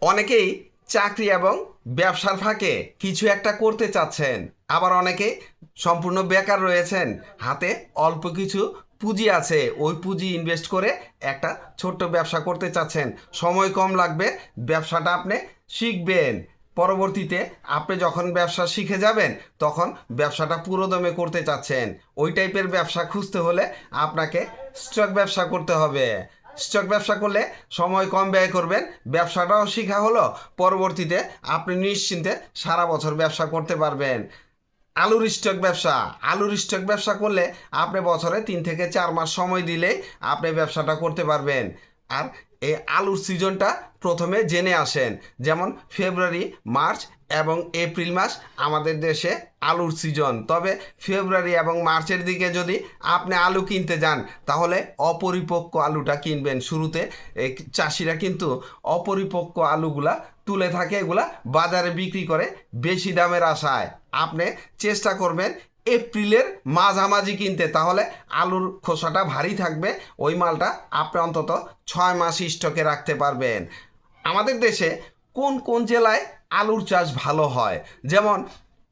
অনেকেই চাকরি এবং ব্যবসার ফাঁকে কিছু একটা করতে চাচ্ছেন। আবার অনেকে সম্পূর্ণ বেকার রয়েছেন। হাতে অল্প কিছু পুঁজি আছে। ওই পুঁজি ইনভেস্ট করে একটা ছোট্ট ব্যবসা করতে চাচ্ছেন। সময় কম লাগবে, ব্যবসাটা আপনি শিখবেন। পরবর্তীতে আপনি যখন ব্যবসা শিখে যাবেন, তখন ব্যবসাটা পুরোদমে করতে চাচ্ছেন। ওই টাইপের ব্যবসা খুঁজতে হলে আপনাকে স্টক ব্যবসা করতে হবে। স্টক ব্যবসা করলে সময় কম ব্যয় করবেন। ব্যবসাটাও শিখা হলো। পরবর্তীতে আপনি নিশ্চিন্তে সারা বছর ব্যবসা করতে পারবেন। আলুর স্টক ব্যবসা। আলুর স্টক ব্যবসা করলে আপনি বছরে তিন থেকে চার মাস সময় দিলেই আপনি ব্যবসাটা করতে পারবেন। আর এই আলুর সিজনটা প্রথমে জেনে আসেন। যেমন ফেব্রুয়ারি, মার্চ এবং এপ্রিল মাস আমাদের দেশে আলুর সিজন তবে ফেব্রুয়ারি এবং মার্চের দিকে যদি আপনি আলু কিনতে যান, তাহলে অপরিপক্ক আলুটা কিনবেন। শুরুতে চাষিরা কিন্তু অপরিপক্ক আলুগুলা তুলে থাকে, এগুলা বাজারে বিক্রি করে বেশি দামের আশায়। আপনি চেষ্টা করবেন এপ্রিলের মাঝামাঝি কিনতে, তাহলে আলুর খোসাটা ভারী থাকবে, ওই মালটা আপনি অন্তত ছয় মাস স্টকে রাখতে পারবেন। আমাদের দেশে কোন কোন জেলায় আলুর চাষ ভালো হয়। যেমন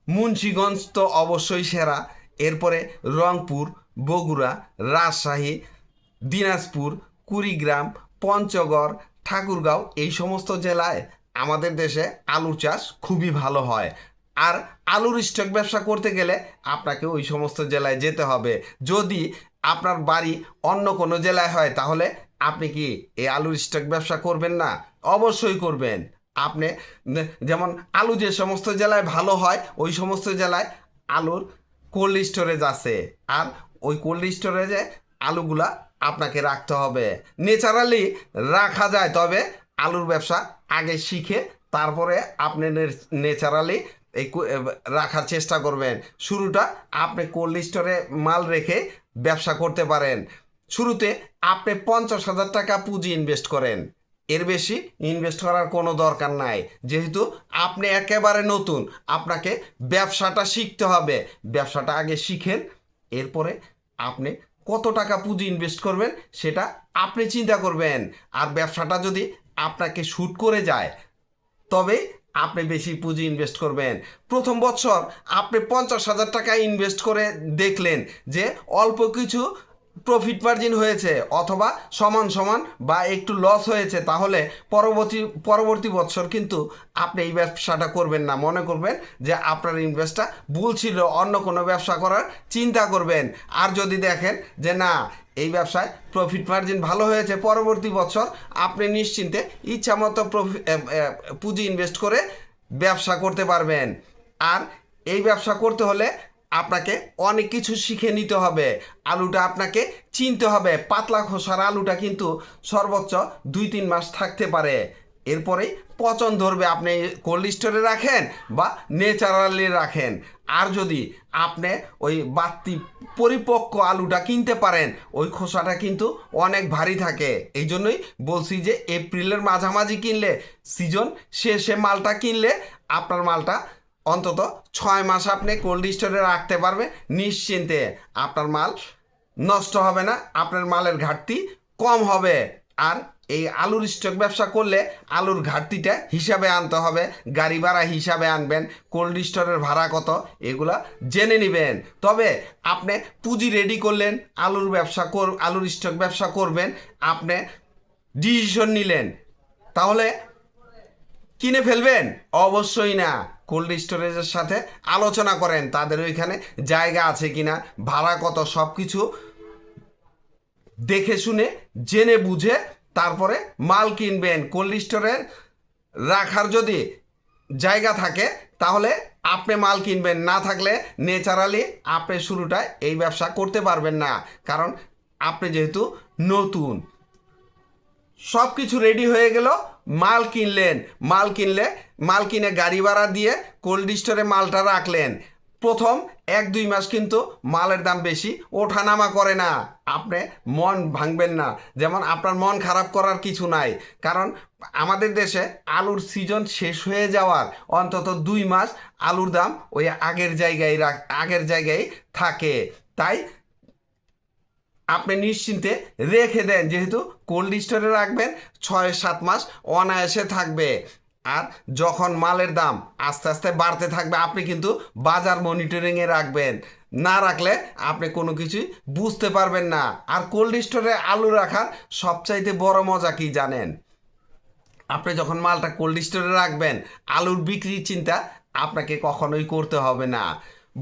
মুন্সীগঞ্জ তো অবশ্যই সেরা। এরপরে রংপুর, বগুড়া, রাজশাহী, দিনাজপুর, কুড়িগ্রাম, পঞ্চগড়, ঠাকুরগাঁও এই সমস্ত জেলায় আমাদের দেশে আলুর চাষ খুবই ভালো হয়। আর আলুর স্টক ব্যবসা করতে গেলে আপনাকে ওই সমস্ত জেলায় যেতে হবে। যদি আপনার বাড়ি অন্য কোনো জেলায় হয়, তাহলে আপনি কি এই আলুর স্টক ব্যবসা করবেন না? অবশ্যই করবেন। আপনি যেমন আলু যে সমস্ত জেলায় ভালো হয়, ওই সমস্ত জেলায় আলুর কোল্ড স্টোরেজ আছে। আর ওই কোল্ড স্টোরেজে আলুগুলা আপনাকে রাখতে হবে। ন্যাচারালি রাখা যায়, তবে আলুর ব্যবসা আগে শিখে তারপরে আপনি ন্যাচারালি এই রাখার চেষ্টা করবেন। শুরুটা আপনি কোল্ড স্টোরে মাল রেখে ব্যবসা করতে পারেন। শুরুতে আপনি পঞ্চাশ হাজার টাকা পুঁজি ইনভেস্ট করেন। এর বেশি ইনভেস্ট করার কোনো দরকার নাই। যেহেতু আপনি একেবারে নতুন, আপনাকে ব্যবসাটা শিখতে হবে। ব্যবসাটা আগে শিখেন, এরপরে আপনি কত টাকা পুঁজি ইনভেস্ট করবেন সেটা আপনি চিন্তা করবেন। আর ব্যবসাটা যদি আপনাকে শ্যুট করে যায়, তবে আপনি বেশি পুঁজি ইনভেস্ট করবেন। প্রথম বছর আপনি পঞ্চাশ হাজার টাকা ইনভেস্ট করে দেখলেন যে অল্প কিছু প্রফিট মার্জিন হয়েছে অথবা সমান সমান বা একটু লস হয়েছে, তাহলে পরবর্তী পরবর্তী বছর কিন্তু আপনি এই ব্যবসাটা করবেন না। মনে করবেন যে আপনার ইনভেস্টটা ভুল ছিল, অন্য কোনো ব্যবসা করার চিন্তা করবেন। আর যদি দেখেন যে না, এই ব্যবসায় প্রফিট মার্জিন ভালো হয়েছে, পরবর্তী বছর আপনি নিশ্চিন্তে ইচ্ছামতো পুঁজি ইনভেস্ট করে ব্যবসা করতে পারবেন। আর এই ব্যবসা করতে হলে আপনাকে অনেক কিছু শিখে নিতে হবে। আলুটা আপনাকে চিনতে হবে। পাতলা খোসার আলুটা কিন্তু সর্বোচ্চ দুই তিন মাস থাকতে পারে। এরপরেই পচন ধরবে আপনি কোল্ড স্টোরে রাখেন বা নেচারালি রাখেন। আর যদি আপনি ওই বাত্তি পরিপক্ক আলুটা কিনতে পারেন, ওই খোসাটা কিন্তু অনেক ভারী থাকে। এই জন্যই বলছি যে এপ্রিলের মাঝামাঝি কিনলে, সিজন শেষে মালটা কিনলে আপনার মালটা অন্তত ছয় মাস আপনি কোল্ড স্টোরে রাখতে পারবে, নিশ্চিন্তে আপনার মাল নষ্ট হবে না, আপনার মালের ঘাটতি কম হবে। আর এই আলুর স্টক ব্যবসা করলে আলুর ঘাটতিটা হিসাবে আনতে হবে, গাড়ি ভাড়া হিসাবে আনবেন কোল্ড স্টোরের ভাড়া কত এগুলা জেনে নেবেন। তবে আপনি পুঁজি রেডি করলেন, আলুর ব্যবসা কর আলুর স্টক ব্যবসা করবেন, আপনি ডিসিশন নিলেন। তাহলে কিনে ফেলবেন? অবশ্যই না। কোল্ড স্টোরেজের সাথে আলোচনা করেন, তাদের ওইখানে জায়গা আছে কিনা, ভাড়া কত সব কিছু দেখে শুনে, জেনে বুঝে তারপরে মাল কিনবেন। কোল্ড স্টোরে রাখার যদি জায়গা থাকে, তাহলে আপনি মাল কিনবেন। না থাকলে ন্যাচারালি আপনি শুরুটা এই ব্যবসা করতে পারবেন না, কারণ আপনি যেহেতু নতুন। সব কিছু রেডি হয়ে গেল মাল কিনলেন, মাল কিনলে, মাল কিনে গাড়ি ভাড়া দিয়ে কোল্ড স্টোরে মালটা রাখলেন। প্রথম এক, দুই মাস কিন্তু মালের দাম বেশি, ওঠানামা করে না। আপনি মন ভাঙবেন না। যেমন আপনার মন খারাপ করার কিছু নাই। কারণ আমাদের দেশে আলুর সিজন শেষ হয়ে যাওয়ার অন্তত দুই মাস আলুর দাম ওই আগের জায়গায় আগের জায়গায় থাকে। তাই আপনি নিশ্চিন্তে রেখে দেন, যেহেতু কোল্ড স্টোরে রাখবেন ছয় সাত মাস অনায়াসে থাকবে। আর যখন মালের দাম আস্তে আস্তে বাড়তে থাকবে, আপনি কিন্তু বাজার মনিটরিংয়ে রাখবেন। না রাখলে আপনি কোনো কিছুই বুঝতে পারবেন না। আর কোল্ড স্টোরে আলু রাখার সবচাইতে বড় মজা কি জানেন? আপনি যখন মালটা কোল্ড স্টোরে রাখবেন, আলুর বিক্রির চিন্তা আপনাকে কখনোই করতে হবে না।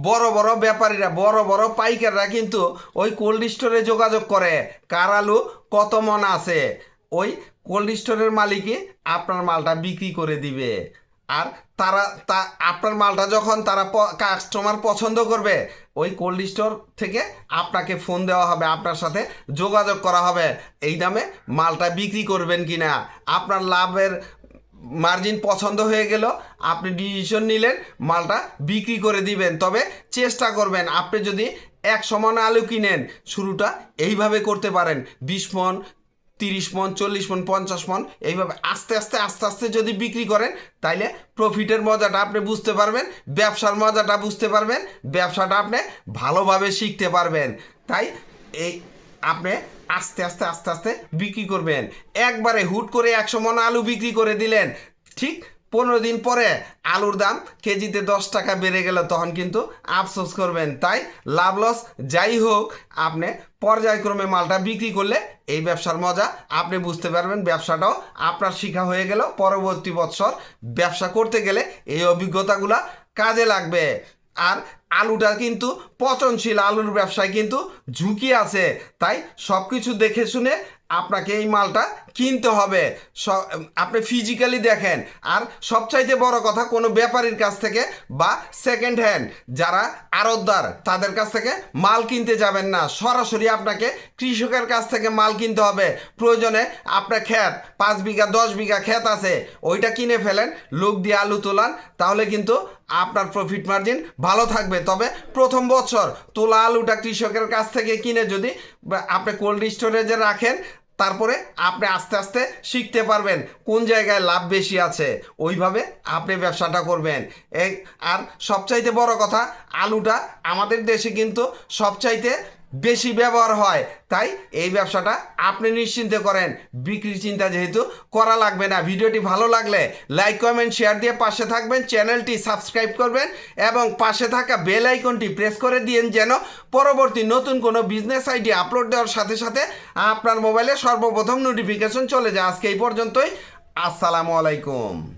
বড় বড় ব্যাপারীরা, বড় বড় পাইকাররা কিন্তু ওই কোল্ড স্টোরে যোগাযোগ করে। কার আলু? কত মন আছে? ওই কোল্ড স্টোরের মালিকই আপনার মালটা বিক্রি করে দিবে। আর তারা, তা, আপনার মালটা যখন তারা কাস্টমার পছন্দ করবে, ওই কোল্ড স্টোর থেকে আপনাকে ফোন দেওয়া হবে, আপনার সাথে যোগাযোগ করা হবে, এই দামে মালটা বিক্রি করবেন কিনা। আপনার লাভের মার্জিন পছন্দ হয়ে গেল, আপনি ডিসিশন নিলেন, মালটা বিক্রি করে দিবেন। তবে চেষ্টা করবেন, আপনি যদি এক সমান আলু কিনেন, শুরুটা এইভাবে করতে পারেন। বিশ মন, তিরিশ মন, চল্লিশ মন, পঞ্চাশ মন, এইভাবে আস্তে আস্তে আস্তে আস্তে যদি বিক্রি করেন, তাইলে প্রফিটের মজাটা আপনি বুঝতে পারবেন, ব্যবসার মজাটা বুঝতে পারবেন, ব্যবসাটা আপনি ভালোভাবে শিখতে পারবেন। তাই এই আপনি আস্তে আস্তে আস্তে আস্তে বিক্রি করবেন। একবারে হুট করে একশো মন আলু বিক্রি করে দিলেন। ঠিক পনেরো দিন পরে আলুর দাম কেজিতে দশ টাকা বেড়ে গেল, তখন কিন্তু আফসোস করবেন। তাই লাভ লস যাই হোক, আপনি পর্যায়ক্রমে মালটা বিক্রি করলে এই ব্যবসার মজা আপনি বুঝতে পারবেন, ব্যবসাটাও আপনার শিখা হয়ে গেল। পরবর্তী বছর ব্যবসা করতে গেলে এই অভিজ্ঞতাগুলা কাজে লাগবে। আর আলুটা কিন্তু পচনশীল আলুর ব্যবসায় কিন্তু ঝুঁকি আছে। তাই সব কিছু দেখে শুনে আপনাকে এই মালটা কিনতে হবে। আপনি ফিজিক্যালি দেখেন। আর সবচাইতে বড় কথা, কোনো ব্যাপারীর কাছ থেকে বা সেকেন্ড হ্যান্ড যারা আড়তদার, তাদের কাছ থেকে মাল কিনতে যাবেন না। সরাসরি আপনাকে কৃষকের কাছ থেকে মাল কিনতে হবে। প্রয়োজনে আপনার ক্ষেত, পাঁচ বিঘা, দশ বিঘা ক্ষেত আছে, ওইটা কিনে ফেলেন, লোক দিয়ে আলু তোলান, তাহলে কিন্তু আপনার প্রফিট মার্জিন ভালো থাকবে। তবে প্রথম বছর তোলা আলুটা কৃষকের কাছ থেকে কিনে যদি আপনি কোল্ড স্টোরেজে রাখেন, তারপরে আপনি আস্তে আস্তে শিখতে পারবেন কোন জায়গায় লাভ বেশি আছে। ওইভাবে আপনি ব্যবসাটা করবেন। আর সবচাইতে বড় কথা, আলুটা আমাদের দেশে কিন্তু সবচাইতে বেশি ব্যবহার হয়। তাই এই ব্যবসাটা আপনি নিশ্চিন্তে করেন। বিক্রির চিন্তা যেহেতু করা লাগবে না। ভিডিওটি ভালো লাগলে লাইক কমেন্ট শেয়ার দিয়ে পাশে থাকবেন, চ্যানেলটি সাবস্ক্রাইব করবেন এবং পাশে থাকা বেল আইকনটি প্রেস করে দিন যেন পরবর্তী নতুন কোনো বিজনেস আইডি আপলোড দেওয়ার সাথে সাথে আপনার মোবাইলে সর্বপ্রথম নোটিফিকেশন চলে যায়। আজকে এই পর্যন্তই। আসসালামু আলাইকুম।